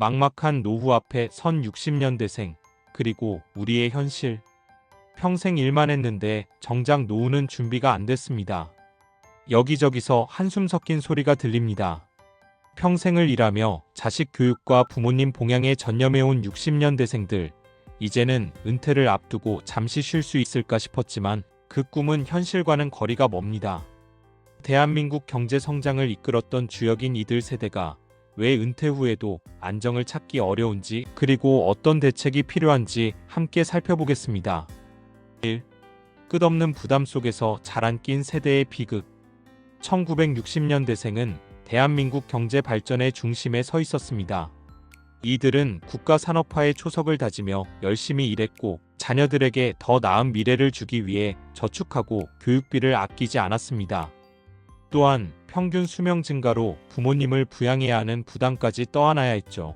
막막한 노후 앞에 선 60년대생, 그리고 우리의 현실. 평생 일만 했는데 정작 노후는 준비가 안 됐습니다. 여기저기서 한숨 섞인 소리가 들립니다. 평생을 일하며 자식 교육과 부모님 봉양에 전념해온 60년대생들, 이제는 은퇴를 앞두고 잠시 쉴 수 있을까 싶었지만 그 꿈은 현실과는 거리가 멉니다. 대한민국 경제 성장을 이끌었던 주역인 이들 세대가 왜 은퇴 후에도 안정을 찾기 어려운지 그리고 어떤 대책이 필요한지 함께 살펴보겠습니다. 1. 끝없는 부담 속에서 자란 낀 세대의 비극 1960년대생은 대한민국 경제 발전의 중심에 서 있었습니다. 이들은 국가 산업화의 초석을 다지며 열심히 일했고 자녀들에게 더 나은 미래를 주기 위해 저축하고 교육비를 아끼지 않았습니다. 또한 평균 수명 증가로 부모님을 부양해야 하는 부담까지 떠안아야 했죠.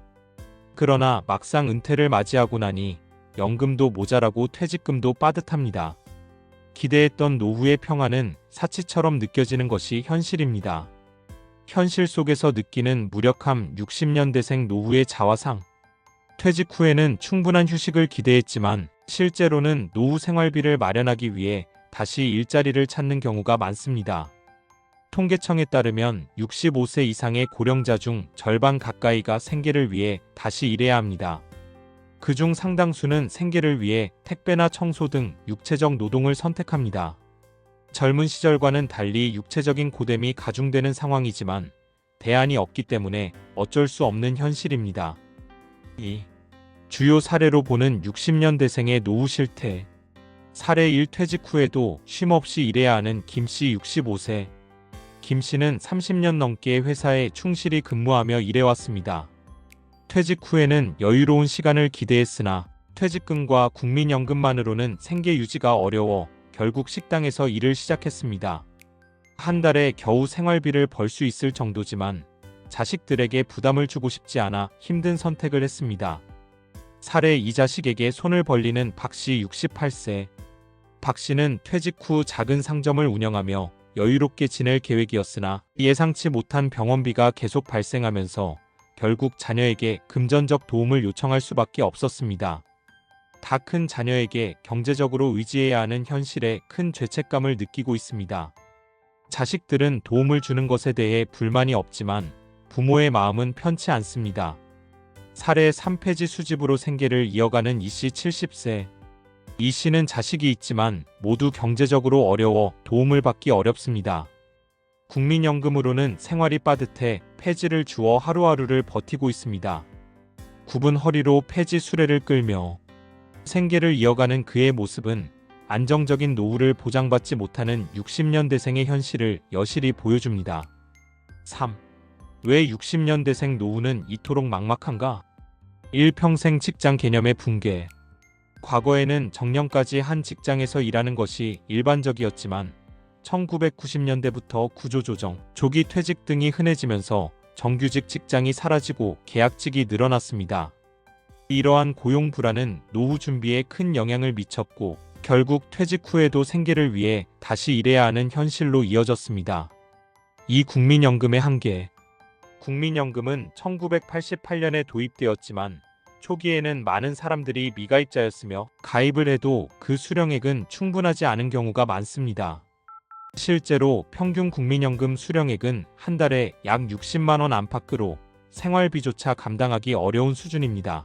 그러나 막상 은퇴를 맞이하고 나니 연금도 모자라고 퇴직금도 빠듯합니다. 기대했던 노후의 평화는 사치처럼 느껴지는 것이 현실입니다. 현실 속에서 느끼는 무력함 60년대생 노후의 자화상. 퇴직 후에는 충분한 휴식을 기대했지만 실제로는 노후 생활비를 마련하기 위해 다시 일자리를 찾는 경우가 많습니다. 통계청에 따르면 65세 이상의 고령자 중 절반 가까이가 생계를 위해 다시 일해야 합니다. 그중 상당수는 생계를 위해 택배나 청소 등 육체적 노동을 선택합니다. 젊은 시절과는 달리 육체적인 고됨이 가중되는 상황이지만 대안이 없기 때문에 어쩔 수 없는 현실입니다. 2. 주요 사례로 보는 60년대생의 노후 실태. 사례 1 퇴직 후에도 쉼없이 일해야 하는 김씨 65세. 김 씨는 30년 넘게 회사에 충실히 근무하며 일해왔습니다. 퇴직 후에는 여유로운 시간을 기대했으나 퇴직금과 국민연금만으로는 생계 유지가 어려워 결국 식당에서 일을 시작했습니다. 한 달에 겨우 생활비를 벌 수 있을 정도지만 자식들에게 부담을 주고 싶지 않아 힘든 선택을 했습니다. 사례 이 자식에게 손을 벌리는 박 씨 68세. 박 씨는 퇴직 후 작은 상점을 운영하며 여유롭게 지낼 계획이었으나 예상치 못한 병원비가 계속 발생하면서 결국 자녀에게 금전적 도움을 요청할 수밖에 없었습니다. 다 큰 자녀에게 경제적으로 의지해야 하는 현실에 큰 죄책감을 느끼고 있습니다. 자식들은 도움을 주는 것에 대해 불만이 없지만 부모의 마음은 편치 않습니다. 사례 3폐지 수집으로 생계를 이어가는 이씨 70세. 이 씨는 자식이 있지만 모두 경제적으로 어려워 도움을 받기 어렵습니다. 국민연금으로는 생활이 빠듯해 폐지를 주어 하루하루를 버티고 있습니다. 굽은 허리로 폐지 수레를 끌며 생계를 이어가는 그의 모습은 안정적인 노후를 보장받지 못하는 60년대생의 현실을 여실히 보여줍니다. 3. 왜 60년대생 노후는 이토록 막막한가? 1평생 직장 개념의 붕괴. 과거에는 정년까지 한 직장에서 일하는 것이 일반적이었지만 1990년대부터 구조조정, 조기 퇴직 등이 흔해지면서 정규직 직장이 사라지고 계약직이 늘어났습니다. 이러한 고용 불안은 노후 준비에 큰 영향을 미쳤고 결국 퇴직 후에도 생계를 위해 다시 일해야 하는 현실로 이어졌습니다. 이 국민연금의 한계. 국민연금은 1988년에 도입되었지만 초기에는 많은 사람들이 미가입자였으며 가입을 해도 그 수령액은 충분하지 않은 경우가 많습니다. 실제로 평균 국민연금 수령액은 한 달에 약 60만 원 안팎으로 생활비조차 감당하기 어려운 수준입니다.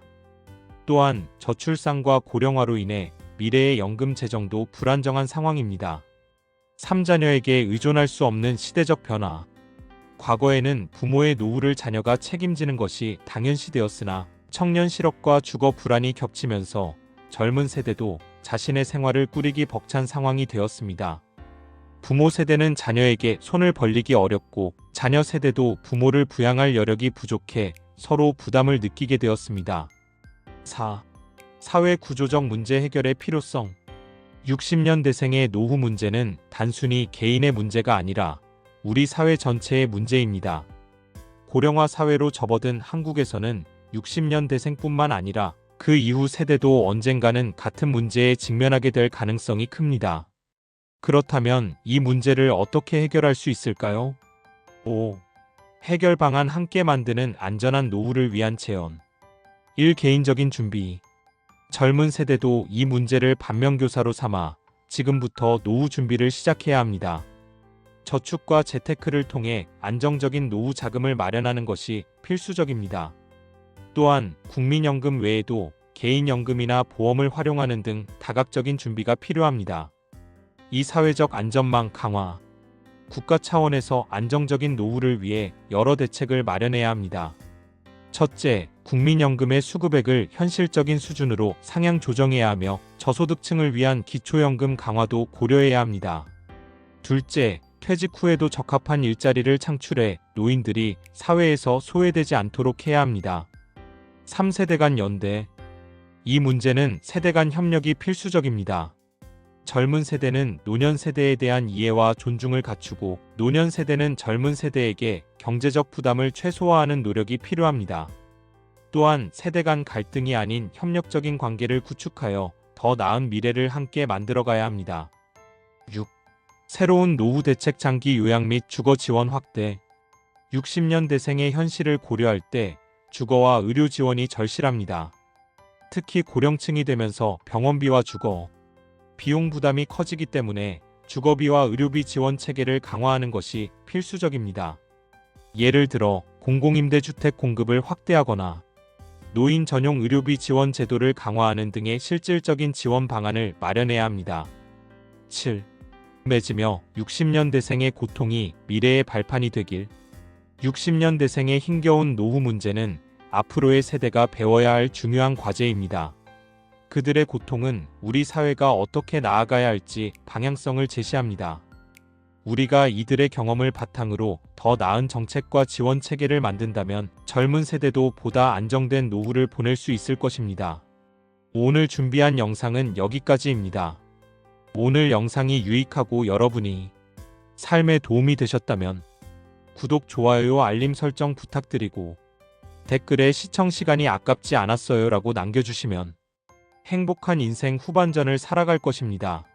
또한 저출산과 고령화로 인해 미래의 연금 재정도 불안정한 상황입니다. 3자녀에게 의존할 수 없는 시대적 변화. 과거에는 부모의 노후를 자녀가 책임지는 것이 당연시 되었으나 청년 실업과 주거 불안이 겹치면서 젊은 세대도 자신의 생활을 꾸리기 벅찬 상황이 되었습니다. 부모 세대는 자녀에게 손을 벌리기 어렵고 자녀 세대도 부모를 부양할 여력이 부족해 서로 부담을 느끼게 되었습니다. 4. 사회 구조적 문제 해결의 필요성 60년대생의 노후 문제는 단순히 개인의 문제가 아니라 우리 사회 전체의 문제입니다. 고령화 사회로 접어든 한국에서는 60년대생뿐만 아니라 그 이후 세대도 언젠가는 같은 문제에 직면하게 될 가능성이 큽니다. 그렇다면 이 문제를 어떻게 해결할 수 있을까요? 5. 해결 방안 함께 만드는 안전한 노후를 위한 체험. 1. 개인적인 준비. 젊은 세대도 이 문제를 반면교사로 삼아 지금부터 노후 준비를 시작해야 합니다. 저축과 재테크를 통해 안정적인 노후 자금을 마련하는 것이 필수적입니다. 또한 국민연금 외에도 개인연금이나 보험을 활용하는 등 다각적인 준비가 필요합니다. 이 사회적 안전망 강화. 국가 차원에서 안정적인 노후를 위해 여러 대책을 마련해야 합니다. 첫째, 국민연금의 수급액을 현실적인 수준으로 상향 조정해야 하며 저소득층을 위한 기초연금 강화도 고려해야 합니다. 둘째, 퇴직 후에도 적합한 일자리를 창출해 노인들이 사회에서 소외되지 않도록 해야 합니다. 3세대 간 연대. 이 문제는 세대 간 협력이 필수적입니다. 젊은 세대는 노년 세대에 대한 이해와 존중을 갖추고 노년 세대는 젊은 세대에게 경제적 부담을 최소화하는 노력이 필요합니다. 또한 세대 간 갈등이 아닌 협력적인 관계를 구축하여 더 나은 미래를 함께 만들어가야 합니다. 6. 새로운 노후 대책 장기 요양 및 주거 지원 확대. 60년대생의 현실을 고려할 때 주거와 의료 지원이 절실합니다. 특히 고령층이 되면서 병원비와 주거, 비용 부담이 커지기 때문에 주거비와 의료비 지원 체계를 강화하는 것이 필수적입니다. 예를 들어 공공임대주택 공급을 확대하거나 노인 전용 의료비 지원 제도를 강화하는 등의 실질적인 지원 방안을 마련해야 합니다. 7. 맺으며 60년대생의 고통이 미래의 발판이 되길 60년대생의 힘겨운 노후 문제는 앞으로의 세대가 배워야 할 중요한 과제입니다. 그들의 고통은 우리 사회가 어떻게 나아가야 할지 방향성을 제시합니다. 우리가 이들의 경험을 바탕으로 더 나은 정책과 지원 체계를 만든다면 젊은 세대도 보다 안정된 노후를 보낼 수 있을 것입니다. 오늘 준비한 영상은 여기까지입니다. 오늘 영상이 유익하고 여러분이 삶에 도움이 되셨다면 구독, 좋아요, 알림 설정 부탁드리고 댓글에 시청 시간이 아깝지 않았어요 라고 남겨주시면 행복한 인생 후반전을 살아갈 것입니다.